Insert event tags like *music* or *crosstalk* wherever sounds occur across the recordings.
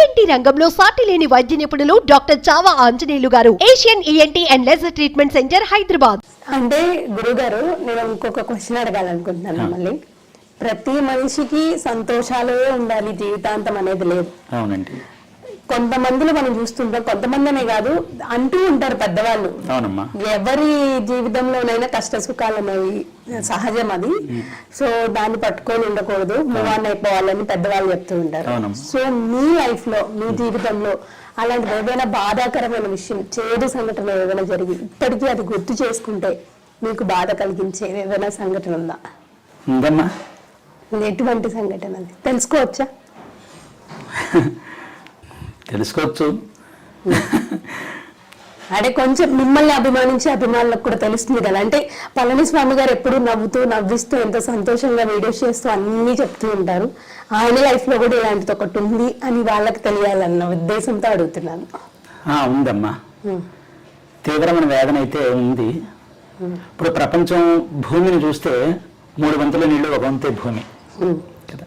ENT రంగంలో సాటి లేని వైద్య నిపుణులు డాక్టర్ చావా ఆంజనేయులు గారు. Asian ENT and laser treatment centre Hyderabad అంటే గురుగారు నేను ఇంకొక క్వశ్చన్ అడగాలనుకుంటున్నాను మళ్ళీ. ప్రతి మనిషికి సంతోషాలే ఉండాలి జీవితాంతం అనేది లేదు. అవునండి. కొంతమందిలో మనం చూస్తుంటాం. కొంతమందినే కాదు అంటూ ఉంటారు పెద్దవాళ్ళు. ఎవరి జీవితంలోనైనా కష్ట సుఖాలు అనేవి సహజం అది. సో దాన్ని పట్టుకొని ఉండకూడదు. మూవాన్ అయిపోవాలని పెద్దవాళ్ళు చెప్తూ ఉంటారు. సో మీ లైఫ్లో మీ జీవితంలో అలాంటి ఏదైనా బాధాకరమైన విషయం చేదు సంఘటన ఏదైనా జరిగి ఇప్పటికీ అది గుర్తు చేసుకుంటే మీకు బాధ కలిగించే ఏదైనా సంఘటన ఉందా? ఉందమ్మా. ఎటువంటి సంఘటన అది. తెలుసుకోవచ్చా? *laughs* తెలుసుకోవచ్చు. అంటే కొంచెం మిమ్మల్ని అభిమానించే అభిమానులకు కూడా తెలుస్తుంది కదా. అంటే పళనిస్వామి గారు ఎప్పుడు నవ్వుతూ నవ్విస్తూ ఎంతో సంతోషంగా వీడియోస్ చేస్తూ అన్ని చెప్తూ ఉంటారు. ఆయన లైఫ్లో కూడా ఇలాంటిది ఒకటి ఉంది అని వాళ్ళకి తెలియాలన్న ఉద్దేశంతో అడుగుతున్నాను. ఉందమ్మా. తీవ్రమైన వేదన అయితే ఉంది. ఇప్పుడు ప్రపంచం భూమిని చూస్తే మూడు వంతుల నీళ్ళు ఒక వంతే భూమి. కదా.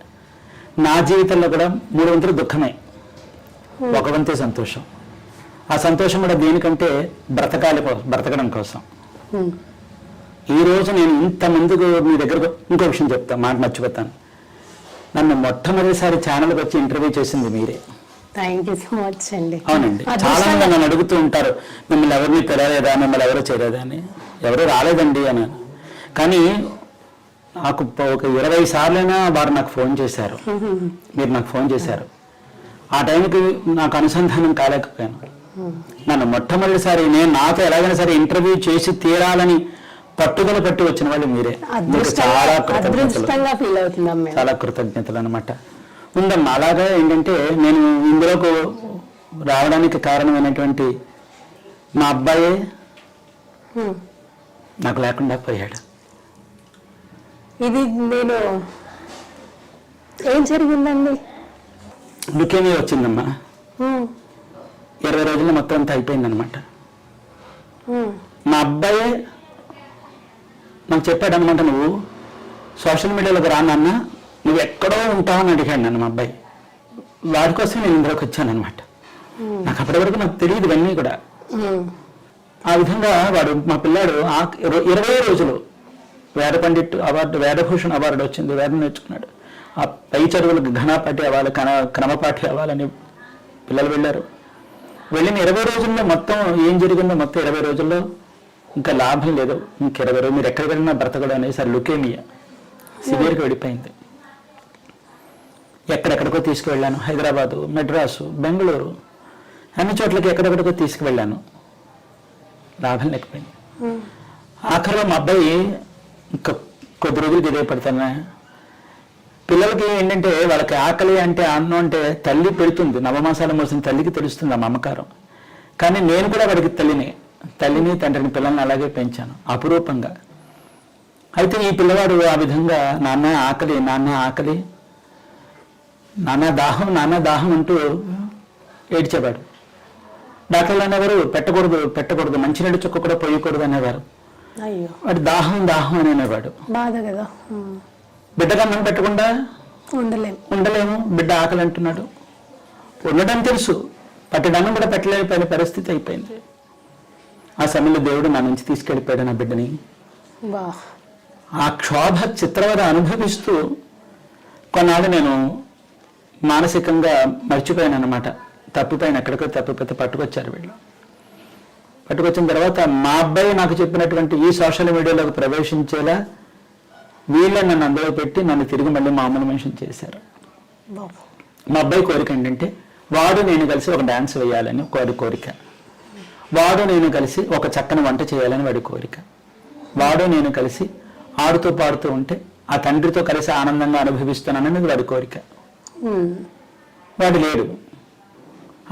నా జీవితంలో కూడా మూడు వంతులు దుఃఖమే. ఒక వంతే సంతోషం. ఆ సంతోషం కూడా దేనికంటే బ్రతకాలి బ్రతకడం కోసం. ఈ రోజు నేను ఇంతమందికి మీ దగ్గరకు ఇంకో విషయం చెప్తాను మాట మర్చిపోతాను. నన్ను మొట్టమొదటిసారి ఛానల్కి వచ్చి ఇంటర్వ్యూ చేసింది మీరే. థ్యాంక్ యూ సో మచ్ అండి. అవునండి. చాలా మంది నన్ను అడుగుతూ ఉంటారు మిమ్మల్ని ఎవరిని తెలియలేదా మిమ్మల్ని ఎవరో చేయలేదా? అని. ఎవరు రాలేదండి అని. కానీ నాకు ఒక ఇరవై సార్లైనా వారు నాకు ఫోన్ చేశారు. మీరు నాకు ఫోన్ చేశారు. ఆ టైంకి నాకు అనుసంధానం కాలేకపోయాను. నన్ను మొట్టమొదటిసారి నేను నాతో ఎలాగైనా సరే ఇంటర్వ్యూ చేసి తీరాలని పట్టుదల పట్టి వచ్చిన వాళ్ళు మీరే. చాలా కృతజ్ఞతలు. చాలా కృతజ్ఞతలు అనమాట ఉందమ్మా అలాగే ఏంటంటే నేను ఇందులోకి రావడానికి కారణమైనటువంటి మా అబ్బాయే నాకు లేకుండా పోయాడు. ఇది నేను ఏం జరిగిందండి? లుకేమియా వచ్చిందమ్మా. ఇరవై రోజుల్లో మొత్తం అంతా అయిపోయిందనమాట మా అబ్బాయే నాకు చెప్పాడు అనమాట నువ్వు సోషల్ మీడియాలోకి రా నాన్న నువ్వు ఎక్కడో ఉంటావు అని అడిగాడు నన్ను మా అబ్బాయి. వాడి కోసం నేను ఇందులోకి వచ్చానమాట నాకు అప్పటి వరకు నాకు తెలియదు ఇవన్నీ కూడా. ఆ విధంగా వాడు మా పిల్లాడు ఇరవై రోజులు వేద పండిట్ అవార్డు వేదభూషణ్ అవార్డు వచ్చింది వేదం నేర్చుకున్నాడు. ఆ పై చదువులకు ఘనపాఠి అవ్వాలి కన క్రమపాఠి అవ్వాలని పిల్లలు వెళ్ళారు. వెళ్ళిన ఇరవై రోజుల్లో మొత్తం ఏం జరిగిందో మొత్తం ఇరవై రోజుల్లో ఇంకా లాభం లేదు. ఇంక ఇరవై రోజులు మీరు ఎక్కడికి వెళ్ళినా బ్రతకడం అనేసి లుకేమియా. సివియర్కి వెళ్ళిపోయింది ఎక్కడెక్కడికో తీసుకువెళ్ళాను. హైదరాబాదు మెడ్రాసు బెంగళూరు అన్ని చోట్లకి ఎక్కడెక్కడికో తీసుకువెళ్ళాను. లాభం లేకపోయింది. ఆఖరిలో మా అబ్బాయి ఇంకా కొద్ది రోజులు ఇదే పడతాను పిల్లలకి ఏంటంటే వాళ్ళకి ఆకలి అంటే అన్నం అంటే తల్లి పెడుతుంది. నవమాసాలు మోసిన తల్లికి తెలుస్తుంది ఆ మమకారం. కానీ నేను కూడా వాడికి తల్లిని తల్లిని తండ్రిని పిల్లల్ని అలాగే పెంచాను అపురూపంగా. అయితే ఈ పిల్లవాడు ఆ విధంగా నాన్న ఆకలి నాన్న ఆకలి నాన్న దాహం నాన్న దాహం అంటూ ఏడ్చేవాడు. డాక్టర్లు అనేవారు పెట్టకూడదు పెట్టకూడదు మంచినీళ్ళు చుక్క కూడా పోయకూడదు అనేవారు. వాడు దాహం దాహం అని అనేవాడు. బాధ కదా. బిడ్డకు అన్నం పెట్టకుండా ఉండలేం. ఉండలేము బిడ్డ ఆకలి అంటున్నాడు ఉండడం తెలుసు. పట్టడాన్ని కూడా పెట్టలేకపోయిన పరిస్థితి అయిపోయింది. ఆ సమయంలో దేవుడు నా నుంచి తీసుకెళ్ళిపోయాడు నా బిడ్డని. ఆ క్షోభ చిత్రవద అనుభవిస్తూ కొన్నాళ్ళు నేను మానసికంగా మర్చిపోయాను అనమాట తప్పిపోయాను ఎక్కడికో తప్పిపోతే పట్టుకొచ్చారు వీళ్ళు. పట్టుకొచ్చిన తర్వాత మా అబ్బాయి నాకు చెప్పినటువంటి ఈ సోషల్ మీడియాలోకి ప్రవేశించేలా వీళ్ళే నన్ను అందులో పెట్టి నన్ను తిరిగి మళ్ళీ మామూలు మనిషిని చేశారు. మా అబ్బాయి కోరిక ఏంటంటే వాడు నేను కలిసి ఒక డాన్స్ వేయాలని వాడి కోరిక. వాడు నేను కలిసి ఒక చక్కని వంట చేయాలని వాడి కోరిక. వాడు నేను కలిసి ఆడుతూ పాడుతూ ఉంటే ఆ తండ్రితో కలిసి ఆనందంగా అనుభవిస్తున్నానని వాడి కోరిక. వాడు లేడు.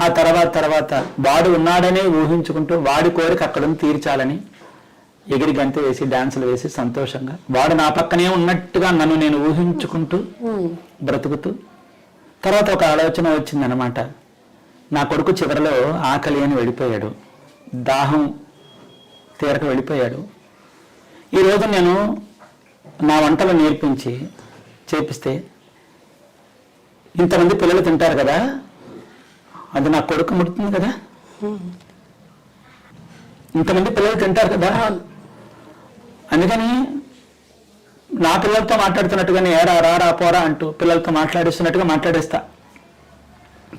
ఆ తర్వాత తర్వాత వాడు ఉన్నాడనే ఊహించుకుంటూ వాడి కోరిక అక్కడ తీర్చాలని ఎగిరి గంతు వేసి డాన్సులు వేసి సంతోషంగా. వాడు నా పక్కనే ఉన్నట్టుగా నన్ను నేను ఊహించుకుంటూ బ్రతుకుతూ. తర్వాత ఒక ఆలోచన వచ్చిందనమాట. నా కొడుకు చివరిలో ఆకలి అని వెళ్ళిపోయాడు. దాహం తీరక వెళ్ళిపోయాడు. ఈరోజు నేను నా వంటలు నేర్పించి చేపిస్తే ఇంతమంది పిల్లలు తింటారు కదా అది నా కొడుకు ముడుతుంది కదా. ఇంతమంది పిల్లలు తింటారు కదా. అందుకని నా పిల్లలతో మాట్లాడుతున్నట్టుగానే ఏరా రారా పోరా అంటూ పిల్లలతో మాట్లాడిస్తున్నట్టుగా మాట్లాడేస్తా.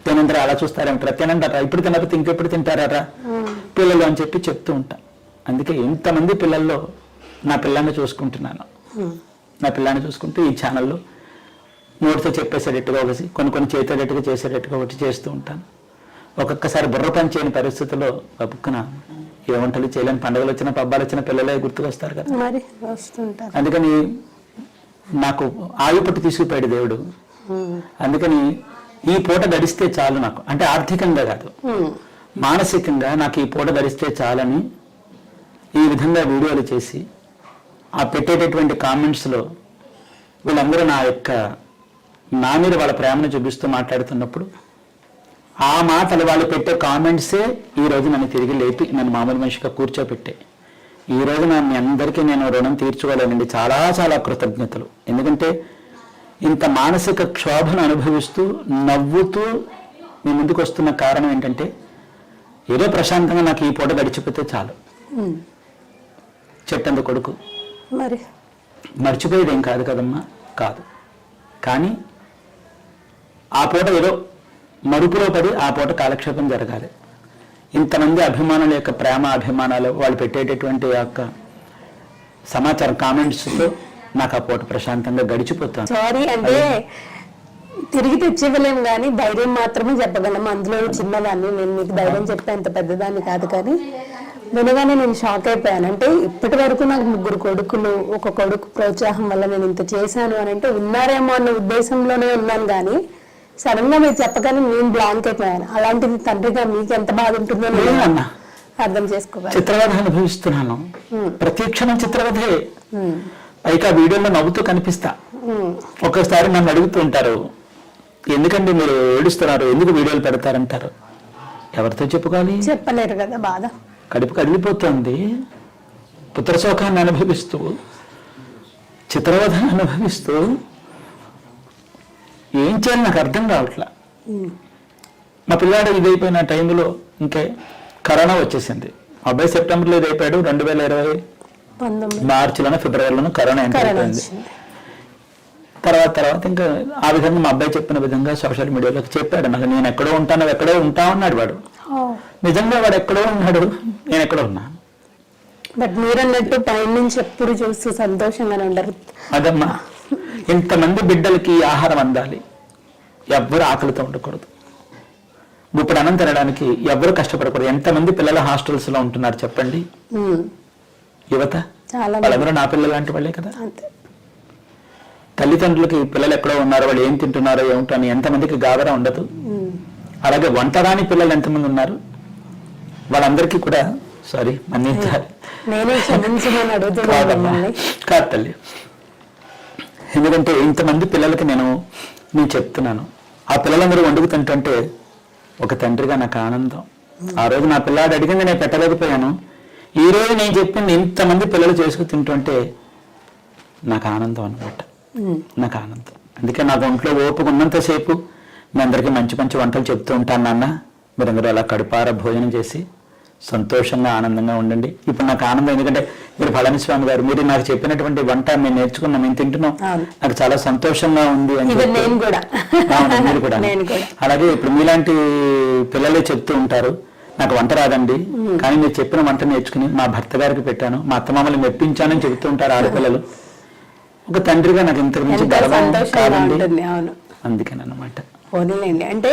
తినందరూ అలా చూస్తారేమిటారా? తినంటారా ఇప్పుడు తినకపోతే ఇంకెప్పుడు తింటారా పిల్లలు అని చెప్పి చెప్తూ ఉంటా. అందుకే ఇంతమంది పిల్లల్లో నా పిల్లాన్ని చూసుకుంటున్నాను. నా పిల్లాన్ని చూసుకుంటూ ఈ ఛానల్లో నోటితో చెప్పేసేటట్టుగా ఒకటి కొన్ని కొన్ని చేసేటట్టుగా చేసేటట్టుగా ఒకటి చేస్తూ ఉంటాను. ఒక్కొక్కసారి బుర్ర పని చేయని పరిస్థితుల్లో గబుక్కున ఏ వంటలు చేయలేని పండుగలు వచ్చిన పబ్బాలు వచ్చిన పిల్లలే గుర్తుకొస్తారు కదా. మరి వస్తుంటారు. అందుకని నాకు ఆయు పట్టు తీసుకుపోయాడు దేవుడు. అందుకని ఈ పూట గడిస్తే చాలు నాకు. అంటే ఆర్థికంగా కాదు. మానసికంగా నాకు ఈ పూట గడిస్తే చాలని ఈ విధంగా వీడియోలు చేసి ఆ పెట్టేటటువంటి కామెంట్స్లో వీళ్ళందరూ నా యొక్క నా మీద వాళ్ళ ప్రేమను చూపిస్తూ మాట్లాడుతున్నప్పుడు ఆ మాటలు వాళ్ళు పెట్టే కామెంట్సే ఈ రోజు నన్ను తిరిగి లేపి నన్ను మామూలు మనిషిగా కూర్చోపెట్టే. ఈ రోజు నా మీ అందరికీ నేను రుణం తీర్చుకోలేనండి. చాలా చాలా కృతజ్ఞతలు. ఎందుకంటే ఇంత మానసిక క్షోభను అనుభవిస్తూ నవ్వుతూ మీ ముందుకు వస్తున్న కారణం ఏంటంటే ఏదో ప్రశాంతంగా నాకు ఈ పూట గడిచిపోతే చాలు. చెట్టంత కొడుకు. మరి? మర్చిపోయేది ఏం కాదు కదమ్మా. కాదు. కానీ ఆ పూట ఏదో మరుపులో పడి ఆ పూట కాలక్షేపం జరగాలి. ఇంతమంది అభిమానుల యొక్క ప్రేమ అభిమానాలు వాళ్ళు పెట్టేటటువంటి యొక్క సమాచారం కామెంట్స్తో నాకు ఆ పూట ప్రశాంతంగా గడిచిపోతాను. సారీ అంటే తిరిగి తెచ్చివ్వలేం కానీ ధైర్యం మాత్రమే చెప్పగలం. అందులో చిన్నదాన్ని నేను మీకు ధైర్యం చెప్పే అంత పెద్దదాన్ని కాదు కానీ వినగానే నేను షాక్ అయిపోయాను. అంటే ఇప్పటి వరకు నాకు ముగ్గురు కొడుకులు ఒక కొడుకు ప్రోత్సాహం వల్ల నేను ఇంత చేశాను అని అంటే ఉన్నారేమో అన్న ఉద్దేశంలోనే ఉన్నాను కానీ సడన్గా మీరు చెప్పగానే నేను బ్లాంక్ అయిపోయాను. అలాంటిది తండ్రిగా మీకు ఎంత బాధ ఉంటుందో లేదన్నా. అర్థం చేసుకోగలను చిత్రవధ అనుభవిస్తున్నాను. ప్రతి క్షణం చిత్రవధే. పైగా వీడియోలో నవ్వుతూ కనిపిస్తా. ఉమ్, ఒక్కొక్కసారి నన్ను అడుగుతూ ఉంటారు ఎందుకండి మీరు ఏడుస్తున్నారు? ఎందుకు వీడియోలు పెడతారంటారు? ఎవరితో చెప్పుకోవాలి? చెప్పలేరు కదా బాధ. కడుపు కదిలిపోతుంది. పుత్రశోకాన్ని అనుభవిస్తూ చిత్రవధను అనుభవిస్తూ ఏం చేయాలి నాకు అర్థం కావట్లా? మా పిల్లాడు ఇదైపోయిన టైంలో ఇంకే కరోనా వచ్చేసింది. అబ్బాయి సెప్టెంబర్లో ఇదైపోయాడు రెండు వేల ఇరవై మార్చిలోనో ఫిబ్రవరిలోనో కరోనా ఎంటర్ అయిపోయింది. తర్వాత తర్వాత ఇంకా ఆ విధంగా మా అబ్బాయి చెప్పిన విధంగా సోషల్ మీడియాలోకి చెప్పాడు. నాకు నేను ఎక్కడో ఉంటాను ఎక్కడో ఉంటా ఉన్నాడు వాడు. నిజంగా వాడు ఎక్కడో ఉన్నాడు? నేను ఎక్కడో ఉన్నా. బట్ మీరన్నట్టు పైన నుంచి ఎప్పుడు చూస్తూ సంతోషంగానే ఉండరు. అదమ్మా. ఇంతమంది బిడ్డలకి ఆహారం అందాలి. ఎవ్వరు ఆకలితో ఉండకూడదు. ఇప్పుడు అన్నం తినడానికి ఎవ్వరు కష్టపడకూడదు. ఎంతమంది పిల్లలు హాస్టల్స్లో ఉంటున్నారు చెప్పండి? యువత. వాళ్ళందరూ నా పిల్లలు లాంటి వాళ్ళే కదా? తల్లిదండ్రులకి పిల్లలు ఎక్కడో ఉన్నారో వాళ్ళు ఏం తింటున్నారో ఏమిటో అని ఎంతమందికి గాబరా ఉండదు. అలాగే వంటరాని పిల్లలు ఎంతమంది ఉన్నారు? వాళ్ళందరికీ కూడా సారీ మన్నించాలి. కాదు తల్లి. ఎందుకంటే ఇంతమంది పిల్లలకి నేను నేను చెప్తున్నాను. ఆ పిల్లలందరూ వండుకు తింటుంటే ఒక తండ్రిగా నాకు ఆనందం. ఆ రోజు నా పిల్లాడు అడిగింది నేను పెట్టలేకపోయాను. ఈ రోజు నేను చెప్పింది ఇంతమంది పిల్లలు చేసుకు తింటుంటే నాకు ఆనందం అనమాట నాకు ఆనందం. అందుకే నాకు ఒంట్లో ఓపిక ఉన్నంతసేపు మీ అందరికీ మంచి మంచి వంటలు చెప్తూ ఉంటాను నాన్న. మీరందరూ అలా కడుపార భోజనం చేసి సంతోషంగా ఆనందంగా ఉండండి. ఇప్పుడు నాకు ఆనందం ఎందుకంటే మీరు పళనిస్వామి గారు మీరు నాకు చెప్పినటువంటి వంట మేము నేర్చుకున్నాం మేము తింటున్నాం. నాకు చాలా సంతోషంగా ఉంది అని కూడా. మీరు అలాగే ఇప్పుడు మీలాంటి పిల్లలే చెప్తూ ఉంటారు నాకు వంట రాదండి. కానీ మీరు చెప్పిన వంట నేర్చుకుని మా భర్త గారికి పెట్టాను. మా అత్తమామలు మెప్పించానని చెబుతూ ఉంటారు ఆడపిల్లలు. ఒక తండ్రిగా నాకు ఇంతకు మించి గర్వం కాదండి. పోనీలేండి. అంటే